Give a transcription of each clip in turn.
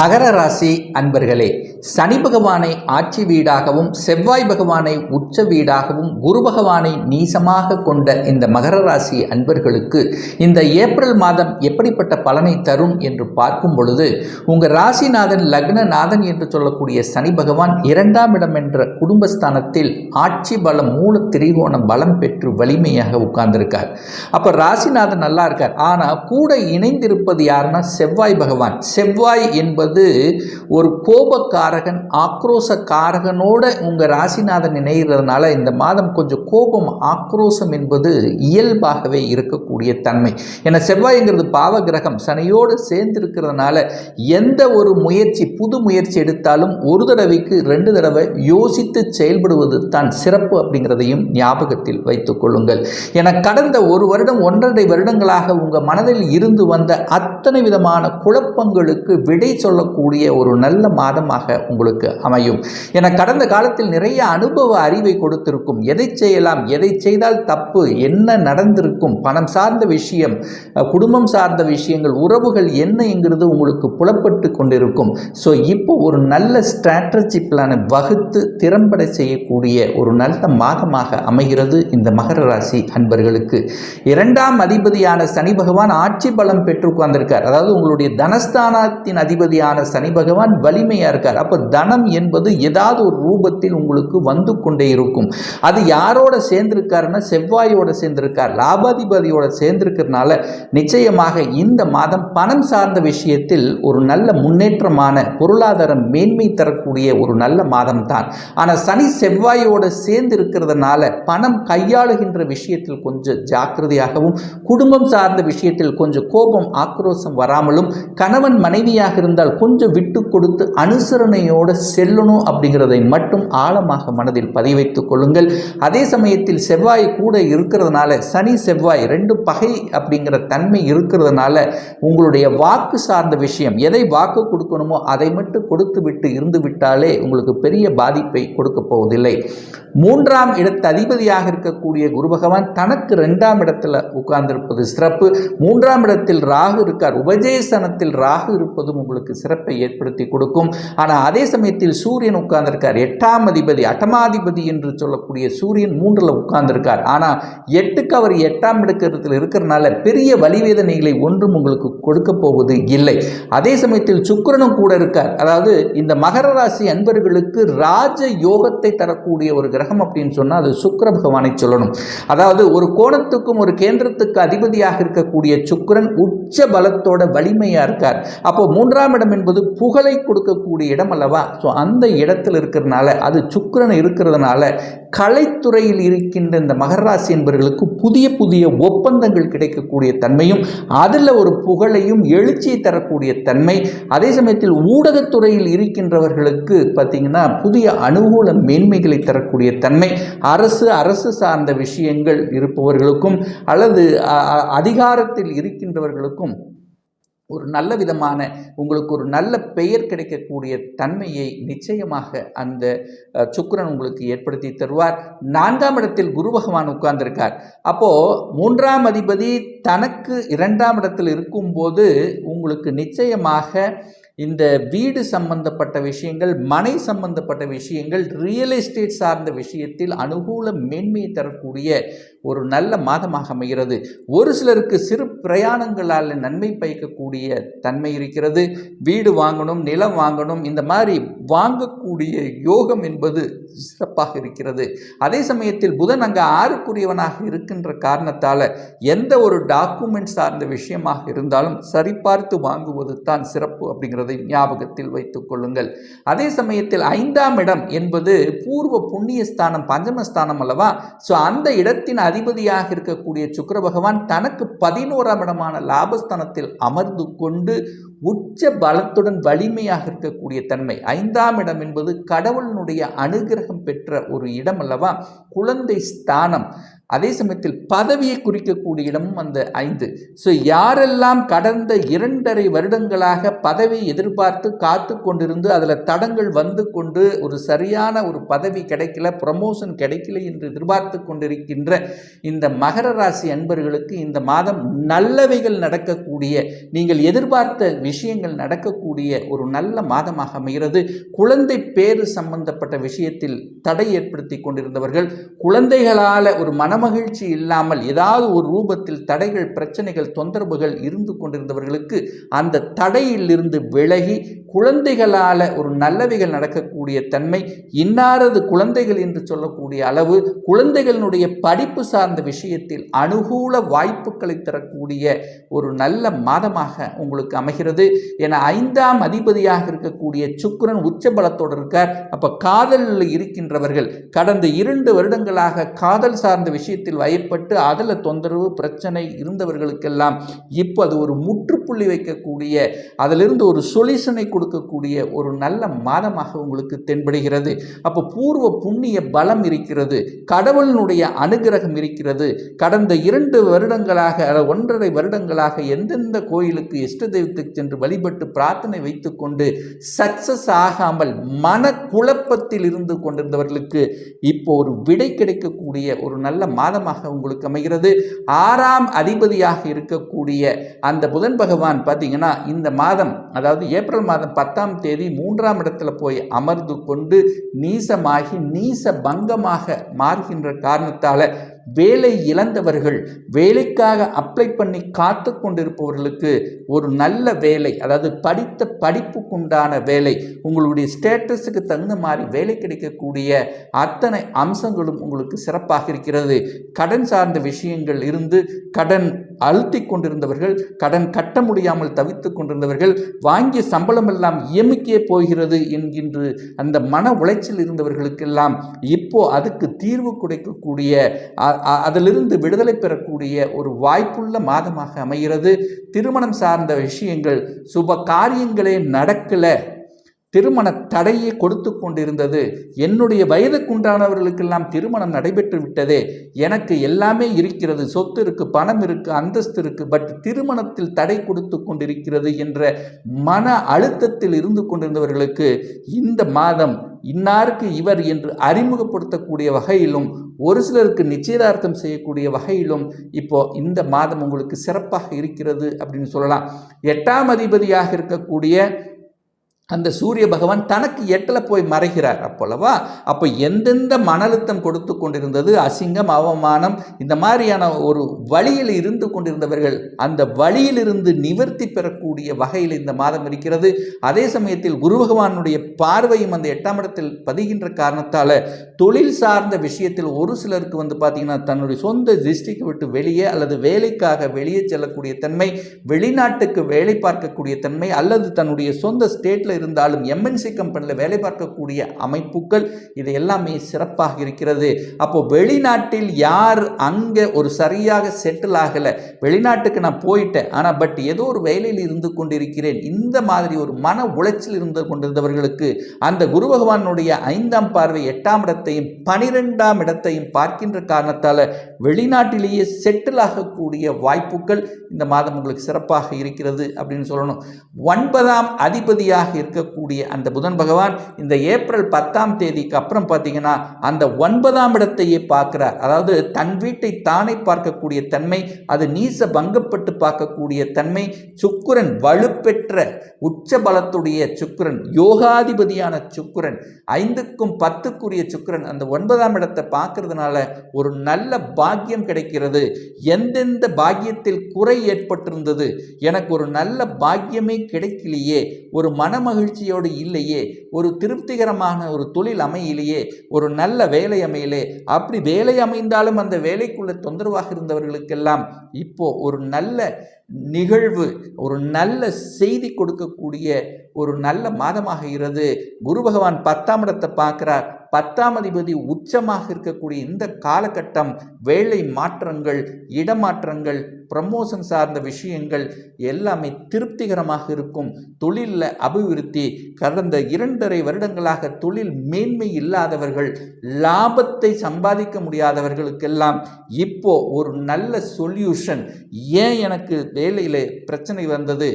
மகர ராசி அன்பர்களே சனி பகவானை ஆட்சி வீடாகவும் செவ்வாய் பகவானை உச்ச வீடாகவும் குரு பகவானை நீசமாக கொண்ட இந்த மகர ராசி அன்பர்களுக்கு இந்த ஏப்ரல் மாதம் எப்படிப்பட்ட பலனை தரும் என்று பார்க்கும் பொழுது உங்கள் ராசிநாதன் லக்னநாதன் என்று சொல்லக்கூடிய சனி பகவான் இரண்டாம் இடம் என்ற குடும்பஸ்தானத்தில் ஆட்சி பலம் மூல திரிகோண பலம் பெற்று வலிமையாக உட்கார்ந்திருக்கார். அப்போ ராசிநாதன் நல்லா இருக்கார். ஆனால் கூட இணைந்திருப்பது யாருன்னா செவ்வாய் பகவான். செவ்வாய் என்பது ஒரு கோபக்காரகன் ஆக்ரோசக்காரகனோட உங்கள் ராசிநாதன் இணைகிறதுனால இந்த மாதம் கொஞ்சம் கோபம் ஆக்ரோசம் என்பது இயல்பாகவே இருக்கக்கூடிய தன்மை. ஏன்னா செவ்வாய்ங்கிறது பாவ கிரகம் சனியோடு சேர்ந்திருக்கிறதுனால எந்த ஒரு முயற்சி புது முயற்சி எடுத்தாலும் ஒரு தடவைக்கு ரெண்டு தடவை யோசித்து செயல்படுவது தான் சிறப்பு அப்படிங்கிறதையும் ஞாபகத்தில் வைத்துக் கொள்ளுங்கள். என கடந்த ஒரு வருடம் ஒன்றரை வருடங்களாக உங்கள் மனதில் இருந்து வந்த அத்தனை விதமான குழப்பங்களுக்கு விடை சொல்ல சொல்லக்கூடிய ஒரு நல்ல மாதமாக உங்களுக்கு அமையும். என கடந்த காலத்தில் நிறைய அனுபவ அறிவை கொடுத்திருக்கும். எதை செய்யலாம்? எதை செய்தால் தப்பு? என்ன நடந்திருக்கும்? பணம் சார்ந்த விஷயம் குடும்பம் சார்ந்த விஷயங்கள் உறவுகள் என்னங்கிறது உங்களுக்கு புலப்பட்டு கொண்டிருக்கும். ஸோ இப்போ ஒரு நல்ல ஸ்ட்ராட்டஜி பிளானை வகுத்து திறம்பட செய்யக்கூடிய ஒரு நல்ல மாதமாக அமைகிறது இந்த மகர ராசி அன்பர்களுக்கு. இரண்டாம் அதிபதியான சனி பகவான் ஆட்சி பலம் பெற்று உட்கார்ந்திருக்கார் அதாவது உங்களுடைய தனஸ்தானத்தின் அதிபதியான சனி பகவான் வலிமையாக இருக்கார். அப்போ தனம் என்பது ஏதாவது ஒரு ரூபத்தில் உங்களுக்கு வந்து கொண்டே இருக்கும். அது யாரோட சேர்ந்திருக்காருன்னா செவ்வாயோட சேர்ந்திருக்கார். லாபாதிபதியோட சேர்ந்திருக்கிறதுனால நிச்சயமாக இந்த மாதம் பணம் சார்ந்த விஷயத்தில் ஒரு நல்ல முன்னேற்றமான பொருளாதார மேன்மை தரக்கூடிய ஒரு நல்ல மாதம் தான். ஆனால் சனி செவ்வாயோட சேர்ந்து இருக்கிறதுனால பணம் கையாளுகின்ற விஷயத்தில் கொஞ்சம் ஜாக்கிரதையாகவும் குடும்பம் சார்ந்த விஷயத்தில் கொஞ்சம் கோபம் ஆக்ரோசம் வராமலும் கணவன் மனைவியாக இருந்தால் கொஞ்சம் விட்டு கொடுத்து அனுசரணையோடு செல்லணும் அப்படிங்கிறதை மட்டும் ஆழமாக மனதில் பதிவைத்துக் கொள்ளுங்கள். அதே சமயத்தில் செவ்வாய் கூட இருக்கிறதுனால சனி செவ்வாய் ரெண்டு பகை அப்படிங்கிற தன்மை இருக்கிறதுனால உங்களுடைய வாக்கு சார்ந்த விஷயம் எதை வாக்கு கொடுக்கணுமோ அதை மட்டும் கொடுத்து விட்டு இருந்து விட்டாலே உங்களுக்கு பெரிய பாதிப்பை கொடுக்க போவதில்லை. மூன்றாம் இடத்து அதிபதியாக இருக்கக்கூடிய குரு பகவான் தனக்கு ரெண்டாம் இடத்துல உட்கார்ந்திருப்பது சிறப்பு. மூன்றாம் இடத்தில் ராகு இருக்கார். உபஜேசனத்தில் ராகு இருப்பதும் உங்களுக்கு சிறப்பு. சிறப்பை ஏற்படுத்தி கொடுக்கும். ஆனால் அதே சமயத்தில் சூரியன் உட்கார்ந்திருக்கார். எட்டாம் அதிபதி அட்டமாதிபதி என்று சொல்லக்கூடிய சூரியன் மூன்றில் உட்கார்ந்திருக்கார். ஆனால் எட்டுக்கு அவர் எட்டாம் இடத்தில் இருக்கிறனால பெரிய வலிவேதனைகளை ஒன்றும் உங்களுக்கு கொடுக்க போவது இல்லை. அதே சமயத்தில் சுக்கரனும் கூட இருக்கார். அதாவது இந்த மகர ராசி அன்பர்களுக்கு ராஜ யோகத்தை தரக்கூடிய ஒரு கிரகம் அப்படின்னு சொன்னால் அது சுக்கர பகவானை சொல்லணும். அதாவது ஒரு கோணத்துக்கும் ஒரு கேந்திரத்துக்கு அதிபதியாக இருக்கக்கூடிய சுக்கரன் உச்ச பலத்தோட வலிமையாக இருக்கார். அப்போ மூன்றாம் இடம் என்பது புகழை கொடுக்கக்கூடிய இடம் அல்லவா? ஸோ அந்த இடத்தில் இருக்கிறதுனால அது சுக்கரன் இருக்கிறதுனால கலைத்துறையில் இருக்கின்ற இந்த மகராசி என்பவர்களுக்கு புதிய புதிய ஒப்பந்தங்கள் கிடைக்கக்கூடிய தன்மையும் அதில் ஒரு புகழையும் எழுச்சியை தரக்கூடிய தன்மை அதே சமயத்தில் ஊடகத்துறையில் இருக்கின்றவர்களுக்கு பார்த்திங்கன்னா புதிய அனுகூல மேன்மைகளை தரக்கூடிய தன்மை அரசு அரசு சார்ந்த விஷயங்கள் இருப்பவர்களுக்கும் அல்லது அ, அதிகாரத்தில் இருக்கின்றவர்களுக்கும் ஒரு நல்ல விதமான உங்களுக்கு ஒரு நல்ல பெயர் கிடைக்கக்கூடிய தன்மையை நிச்சயமாக அந்த சுக்கரன் உங்களுக்கு ஏற்படுத்தி தருவார். நான்காம் இடத்தில் குரு பகவான் உட்கார்ந்திருக்கார். அப்போது மூன்றாம் அதிபதி தனக்கு இரண்டாம் இடத்தில் இருக்கும்போது உங்களுக்கு நிச்சயமாக இந்த வீடு சம்பந்தப்பட்ட விஷயங்கள் மனை சம்பந்தப்பட்ட விஷயங்கள் ரியல் எஸ்டேட் சார்ந்த விஷயத்தில் அனுகூல மேன்மையை தரக்கூடிய ஒரு நல்ல மாதமாக அமைகிறது. ஒரு சிலருக்கு சிறு பிரயாணங்களால் நன்மை பயக்கக்கூடிய தன்மை இருக்கிறது. வீடு வாங்கணும் நிலம் வாங்கணும் இந்த மாதிரி வாங்கக்கூடிய யோகம் என்பது சிறப்பாக இருக்கிறது. அதே சமயத்தில் புதன் அங்கே ஆறுக்குரியவனாக இருக்கின்ற காரணத்தால் எந்த ஒரு டாக்குமெண்ட் சார்ந்த விஷயமாக இருந்தாலும் சரிபார்த்து வாங்குவது தான் சிறப்பு அப்படிங்கிறதை ஞாபகத்தில் வைத்துக் கொள்ளுங்கள். அதே சமயத்தில் ஐந்தாம் இடம் என்பது பூர்வ புண்ணியஸ்தானம் பஞ்சமஸ்தானம் அல்லவா? ஸோ அந்த இடத்தின் அதிபதியாக இருக்கக்கூடிய சுக்கர பகவான் தனக்கு பதினோராம் இடமான லாபஸ்தானத்தில் அமர்ந்து கொண்டு உச்ச பலத்துடன் வலிமையாக இருக்கக்கூடிய தன்மை. ஐந்தாம் இடம் என்பது கடவுளினுடைய அனுகிரகம் பெற்ற ஒரு இடம் அல்லவா? குழந்தை ஸ்தானம். அதே சமயத்தில் பதவியை குறிக்கக்கூடிய இடமும் அந்த ஐந்து. ஸோ யாரெல்லாம் கடந்த இரண்டரை வருடங்களாக பதவியை எதிர்பார்த்து காத்து கொண்டிருந்து அதில் தடங்கள் வந்து கொண்டு ஒரு சரியான ஒரு பதவி கிடைக்கல ப்ரமோஷன் கிடைக்கல என்று எதிர்பார்த்து கொண்டிருக்கின்ற இந்த மகர ராசி அன்பர்களுக்கு இந்த மாதம் நல்லவைகள் நடக்கக்கூடிய நீங்கள் எதிர்பார்த்த விஷயங்கள் நடக்கக்கூடிய ஒரு நல்ல மாதமாக அமைகிறது. குழந்தை பேறு சம்பந்தப்பட்ட விஷயத்தில் தடை ஏற்படுத்தி கொண்டிருந்தவர்கள் குழந்தைகளால் ஒரு மனம் மனமகிழ்ச்சி இல்லாமல் ஏதாவது ஒரு ரூபத்தில் தடைகள் பிரச்சனைகள் தொந்தரவுகள் இருந்து கொண்டிருந்தவர்களுக்கு அந்த தடையிலிருந்து விலகி குழந்தைகளால் ஒரு நல்லவைகள் நடக்கக்கூடிய தன்மை இன்னாரது குழந்தைகள் என்று சொல்லக்கூடிய அளவு குழந்தைகளினுடைய படிப்பு சார்ந்த விஷயத்தில் அனுகூல வாய்ப்புகளை தரக்கூடிய ஒரு நல்ல மாதமாக உங்களுக்கு அமைகிறது. என ஐந்தாம் அதிபதியாக இருக்கக்கூடிய சுக்கிரன் உச்ச பலத்தோடு இருக்கார். அப்போ காதலில் இருக்கின்றவர்கள் கடந்த இரண்டு வருடங்களாக காதல் சார்ந்த விஷயத்தில் வயப்பட்டு அதில் தொந்தரவு பிரச்சனை இருந்தவர்களுக்கெல்லாம் இப்போ அது ஒரு முற்றுப்புள்ளி வைக்கக்கூடிய அதிலிருந்து ஒரு சொல்யூஷனை கொடுக்கக்கூடிய ஒரு நல்ல மாதமாக உங்களுக்கு தென்படுகிறது. அப்போ பூர்வ புண்ணிய பலம் இருக்கிறது கடவுளினுடைய அனுகிரகம் இருக்கிறது. கடந்த இரண்டு வருடங்களாக ஒன்றரை வருடங்களாக எந்தெந்த கோயிலுக்கு இஷ்ட தெய்வத்துக்கு சென்று வழிபட்டு பிரார்த்தனை வைத்துக்கொண்டு சக்சஸ் ஆகாமல் மன குழப்பத்தில் இருந்து கொண்டிருந்தவர்களுக்கு இப்போ ஒரு விடை கிடைக்கக்கூடிய ஒரு நல்ல மாதமாக உங்களுக்கு அமைகிறது. ஆறாம் அதிபதியாக இருக்கக்கூடிய அந்த புதன் பகவான் பார்த்தீங்கன்னா இந்த மாதம் அதாவது ஏப்ரல் மாதம் பத்தாம் தேதி மூன்றாம் இடத்துல போய் அமர்ந்து கொண்டு நீசமாகி நீச பங்கமாக மாறுகின்ற காரணத்தால் வேலை இழந்தவர்கள் வேலைக்காக அப்ளை பண்ணி காத்து கொண்டிருப்பவர்களுக்கு ஒரு நல்ல வேலை அதாவது படித்த படிப்புக்குண்டான வேலை உங்களுடைய ஸ்டேட்டஸுக்கு தகுந்த மாதிரி வேலை கிடைக்கக்கூடிய அத்தனை அம்சங்களும் உங்களுக்கு சிறப்பாக இருக்கிறது. கடன் சார்ந்த விஷயங்கள் இருந்து கடன் அழுத்தி கொண்டிருந்தவர்கள் கடன் கட்ட முடியாமல் தவித்து கொண்டிருந்தவர்கள் வாங்கிய சம்பளம் எல்லாம் இயமிக்கே போகிறது என்கின்ற அந்த மன உளைச்சல் இருந்தவர்களுக்கெல்லாம் இப்போ அதுக்கு தீர்வு கொடுக்கக்கூடிய அதிலிருந்து விடுதலை பெறக்கூடிய ஒரு வாய்ப்புள்ள மாதமாக அமைகிறது. திருமணம் சார்ந்த விஷயங்கள் சுப காரியங்களே நடக்கலை. திருமண தடையை கொடுத்து கொண்டிருந்தது. என்னுடைய வயதுக்குண்டானவர்களுக்கெல்லாம் திருமணம் நடைபெற்று விட்டதே. எனக்கு எல்லாமே இருக்கிறது. சொத்து இருக்கு பணம் இருக்கு அந்தஸ்து இருக்கு. பட் திருமணத்தில் தடை கொடுத்து கொண்டிருக்கிறது என்ற மன அழுத்தத்தில் இருந்து கொண்டிருந்தவர்களுக்கு இந்த மாதம் இன்னாருக்கு இவர் என்று அறிமுகப்படுத்தக்கூடிய வகையிலும் ஒரு சிலருக்கு நிச்சயதார்த்தம் செய்யக்கூடிய வகையிலும் இப்போ இந்த மாதம் உங்களுக்கு சிறப்பாக இருக்கிறது அப்படின்னு சொல்லலாம். எட்டாம் அதிபதியாக இருக்கக்கூடிய அந்த சூரிய பகவான் தனக்கு எட்டில் போய் மறைகிறார் அப்போல்லவா அப்போ எந்தெந்த மன அழுத்தம் கொடுத்து கொண்டிருந்தது? அசிங்கம் அவமானம் இந்த மாதிரியான ஒரு வழியில் இருந்து கொண்டிருந்தவர்கள் அந்த வழியிலிருந்து நிவர்த்தி பெறக்கூடிய வகையில் இந்த மாதம் இருக்கிறது. அதே சமயத்தில் குரு பகவானுடைய பார்வையும் அந்த எட்டாம் இடத்தில் பதிகின்ற காரணத்தால் தொழில் சார்ந்த விஷயத்தில் ஒரு சிலருக்கு வந்து பார்த்திங்கன்னா தன்னுடைய சொந்த டிஸ்ட்ரிக்ட் விட்டு வெளியே அல்லது வேலைக்காக வெளியே செல்லக்கூடிய தன்மை வெளிநாட்டுக்கு வேலை பார்க்கக்கூடிய தன்மை அல்லது தன்னுடைய சொந்த ஸ்டேட்டில் இருந்தாலும் எம்என்சி கம்பெனியில் வேலை பார்க்கக்கூடிய அமைப்புகள் இது எல்லாமே சிறப்பாக இருக்கிறது. அப்போ வெளிநாட்டில் யார் அங்கே ஒரு சரியாக செட்டில் ஆகலை? வெளிநாட்டுக்கு நான் போயிட்டேன். ஆனால் பட் ஏதோ ஒரு வேலையில் இருந்து கொண்டிருக்கிறேன். இந்த மாதிரி ஒரு மன உளைச்சல் இருந்து கொண்டிருந்தவர்களுக்கு அந்த குரு பகவானுடைய ஐந்தாம் பார்வை எட்டாம் இடத்தையும் பனிரெண்டாம் இடத்தையும் பார்க்கின்ற காரணத்தால் வெளிநாட்டிலேயே செட்டில் ஆகக்கூடிய வாய்ப்புகள் இந்த மாதம் உங்களுக்கு சிறப்பாக இருக்கிறது அப்படின்னு சொல்லணும். ஒன்பதாம் அதிபதியாக இருக்கக்கூடிய அந்த புதன் பகவான் இந்த ஏப்ரல் பத்தாம் தேதிக்கு அப்புறம் பார்த்தீங்கன்னா அந்த ஒன்பதாம் இடத்தையே பார்க்குறார். அதாவது தன் வீட்டை தானே பார்க்கக்கூடிய தன்மை அது நீச பங்கப்பட்டு பார்க்கக்கூடிய தன்மை சுக்குரன் வலுப்பெற்ற உச்ச பலத்துடைய சுக்குரன் யோகாதிபதியான சுக்குரன் ஐந்துக்கும் பத்துக்குரிய சுக்குரன் அந்த ஒன்பதாம் இடத்தை பார்க்கறதுனால ஒரு நல்ல பாக்கியம் கிடைக்கிறது. எந்தெந்த பாக்கியத்தில் குறை ஏற்பட்டிருந்தது? எனக்கு ஒரு நல்ல பாக்கியமே கிடைக்கலையே. ஒரு மகிழ்ச்சியோடு இல்லையே ஒரு திருப்திகரமான ஒரு தொழில் அமையிலேயே ஒரு நல்ல வேலை அமையலே அப்படி வேலை அமைந்தாலும் அந்த வேலைக்குள்ள தொந்தரவாக இருந்தவர்களுக்கெல்லாம் இப்போ ஒரு நல்ல நிகழ்வு ஒரு நல்ல செய்தி கொடுக்கக்கூடிய ஒரு நல்ல மாதமாக இருக்கிறது. குரு பகவான் பத்தாம் இடத்தை பார்க்குறார். பத்தாம் அதிபதி உச்சமாக இருக்கக்கூடிய இந்த காலகட்டம் வேலை மாற்றங்கள் இடமாற்றங்கள் ப்ரமோஷன் சார்ந்த விஷயங்கள் எல்லாமே திருப்திகரமாக இருக்கும். தொழிலில் அபிவிருத்தி கடந்த இரண்டரை வருடங்களாக தொழில் மேன்மை இல்லாதவர்கள் லாபத்தை சம்பாதிக்க முடியாதவர்களுக்கெல்லாம் இப்போ ஒரு நல்ல சொல்யூஷன் ஏன் எனக்கு வேலையில் பிரச்சனை வந்தது?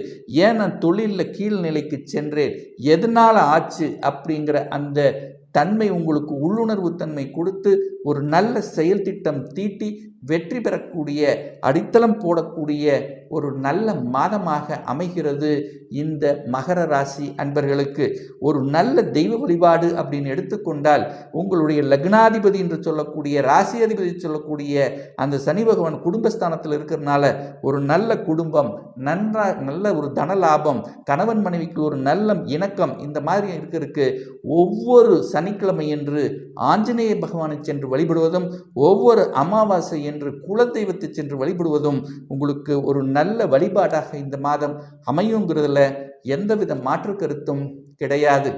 ஏன் நான் தொழிலில் கீழ்நிலைக்கு சென்றேன்? எதனால் ஆச்சு? அப்படிங்கிற அந்த தன்மை உங்களுக்கு உள்ளுணர்வு தன்மை கொடுத்து ஒரு நல்ல செயல் திட்டம் தீட்டி வெற்றி பெறக்கூடிய அடித்தளம் போடக்கூடிய ஒரு நல்ல மாதமாக அமைகிறது இந்த மகர ராசி அன்பர்களுக்கு. ஒரு நல்ல தெய்வ வழிபாடு அப்படின்னு எடுத்துக்கொண்டால் உங்களுடைய லக்னாதிபதி என்று சொல்லக்கூடிய ராசி அதிபதி சொல்லக்கூடிய அந்த சனி பகவான் குடும்பஸ்தானத்தில் இருக்கிறனால ஒரு நல்ல குடும்பம் நன்றா நல்ல ஒரு தன லாபம் கணவன் மனைவிக்கு ஒரு நல்ல இணக்கம் இந்த மாதிரி இருக்கிறதுக்கு ஒவ்வொரு சனிக்கிழமை என்று ஆஞ்சநேய பகவானை சென்று வழிபடுவதும் ஒவ்வொரு அமாவாசை என்று குலதெய்வத்தை சென்று வழிபடுவதும் உங்களுக்கு ஒரு நல்ல வழிபாடாக இந்த மாதம் அமையுங்கிறதுல எந்தவித மாற்று கருத்தும் கிடையாது.